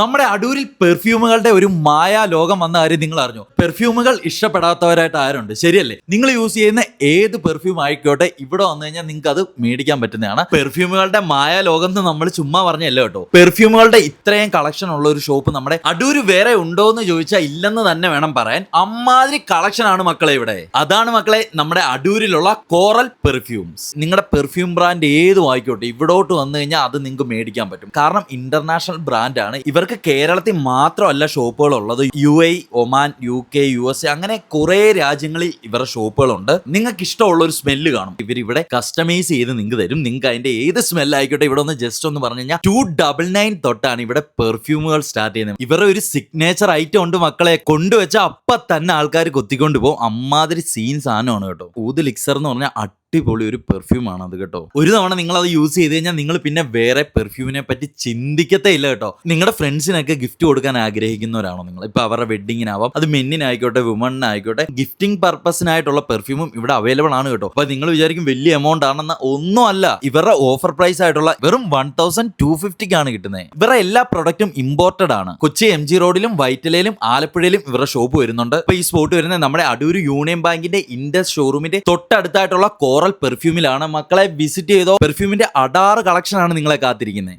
നമ്മുടെ അടൂരിൽ പെർഫ്യൂമുകളുടെ ഒരു മായാ ലോകം വന്ന കാര്യം നിങ്ങൾ അറിഞ്ഞു? പെർഫ്യൂമുകൾ ഇഷ്ടപ്പെടാത്തവരായിട്ട് ആരുണ്ട്? ശരിയല്ലേ? നിങ്ങൾ യൂസ് ചെയ്യുന്ന ഏത് പെർഫ്യൂം ആയിക്കോട്ടെ ഇവിടെ വന്നു കഴിഞ്ഞാൽ നിങ്ങൾക്ക് അത് മേടിക്കാൻ പറ്റുന്നതാണ്. പെർഫ്യൂമുകളുടെ മായാ ലോകം എന്ന് നമ്മൾ ചുമ്മാ പറഞ്ഞല്ലോ കേട്ടോ? പെർഫ്യൂമുകളുടെ ഇത്രയും കളക്ഷൻ ഉള്ള ഒരു ഷോപ്പ് നമ്മുടെ അടൂര് വേറെ ഉണ്ടോ എന്ന് ചോദിച്ചാൽ ഇല്ലെന്ന് തന്നെ വേണം പറയാൻ. അമ്മാതിരി കളക്ഷൻ ആണ് മക്കളെ ഇവിടെ. അതാണ് മക്കളെ നമ്മുടെ അടൂരിലുള്ള കോറൽ പെർഫ്യൂംസ് നിങ്ങളുടെ പെർഫ്യൂം ബ്രാൻഡ് ഏതും ആയിക്കോട്ടെ ഇവിടോട്ട് വന്നു കഴിഞ്ഞാൽ അത് നിങ്ങൾക്ക് മേടിക്കാൻ പറ്റും. കാരണം ഇന്റർനാഷണൽ ബ്രാൻഡാണ് ഇവർക്ക് കേരളത്തിൽ മാത്രമല്ല ഷോപ്പുകൾ ഉള്ളത് U A Oman U K U S അങ്ങനെ കുറെ രാജ്യങ്ങളിൽ ഇവരുടെ ഷോപ്പുകളുണ്ട്. നിങ്ങൾക്ക് ഇഷ്ടമുള്ള ഒരു സ്മെല്ല് കാണും. ഇവർ ഇവിടെ കസ്റ്റമൈസ് ചെയ്ത് നിങ്ങൾക്ക് തരും. നിങ്ങൾക്ക് അതിന്റെ ഏത് സ്മെല്ല് ആയിക്കോട്ടെ ഇവിടെ ഒന്ന് ജസ്റ്റ് ഒന്ന് പറഞ്ഞു കഴിഞ്ഞാൽ ടു ഡബിൾ നയൻ തൊട്ടാണ് ഇവിടെ പെർഫ്യൂമുകൾ സ്റ്റാർട്ട് ചെയ്യുന്നത്. ഇവരുടെ ഒരു സിഗ്നേച്ചർ ഐറ്റം ഉണ്ട് മക്കളെ. കൊണ്ടുവച്ച അപ്പൊ തന്നെ ആൾക്കാർ കൊത്തിക്കൊണ്ട് പോകും. അമ്മാതിരി സീൻ സാധനമാണ് കേട്ടോ. ഊത് ലിക്സർ എന്ന് പറഞ്ഞാൽ അടിപൊളി ഒരു പെർഫ്യൂം ആണ് അത് കേട്ടോ. ഒരു തവണ നിങ്ങൾ അത് യൂസ് ചെയ്ത് കഴിഞ്ഞാൽ നിങ്ങൾ പിന്നെ വേറെ പെർഫ്യൂമിനെ പറ്റി ചിന്തിക്കത്തേ ഇല്ല കേട്ടോ. നിങ്ങളുടെ ഫ്രണ്ട്സിനൊക്കെ ഗിഫ്റ്റ് കൊടുക്കാൻ ആഗ്രഹിക്കുന്നവരാണോ നിങ്ങൾ? ഇപ്പൊ അവരുടെ വെഡിങ്ങിനാവാം അത് മെന്നിനായിക്കോട്ടെ വുമണിനായിക്കോട്ടെ ഗിഫ്റ്റിംഗ് പർപ്പസിനായിട്ടുള്ള പെർഫ്യൂമും ഇവിടെ അവൈലബിൾ ആണ് കേട്ടോ. അപ്പൊ നിങ്ങൾ വിചാരിക്കും വലിയ എമൗണ്ട് ആണെന്ന് ഒന്നും അല്ല. ഇവരുടെ ഓഫർ പ്രൈസ് ആയിട്ടുള്ള വെറും വൺ തൗസൻഡ് ടു ഫിഫ്റ്റിക്കാണ് കിട്ടുന്നത് ഇവരുടെ എല്ലാ പ്രൊഡക്റ്റും ഇമ്പോർട്ടഡ് ആണ്. കൊച്ചി എം ജി റോഡിലും വൈറ്റിലയിലും ആലപ്പുഴയിലും ഇവരുടെ ഷോപ്പ് വരുന്നുണ്ട്. ഇപ്പൊ ഈ സ്പോട്ട് വരുന്നത് നമ്മുടെ അടൂർ യൂണിയൻ ബാങ്കിന്റെ ഇൻഡസ് ഷോറൂമിന്റെ തൊട്ടടുത്തായിട്ടുള്ള കോറൽ പെർഫ്യൂമിലാണ് മക്കളെ വിസിറ്റ് ചെയ്തോ? പെർഫ്യൂമിന്റെ അടാറ് കളക്ഷനാണ് നിങ്ങളെ കാത്തിരിക്കുന്നത്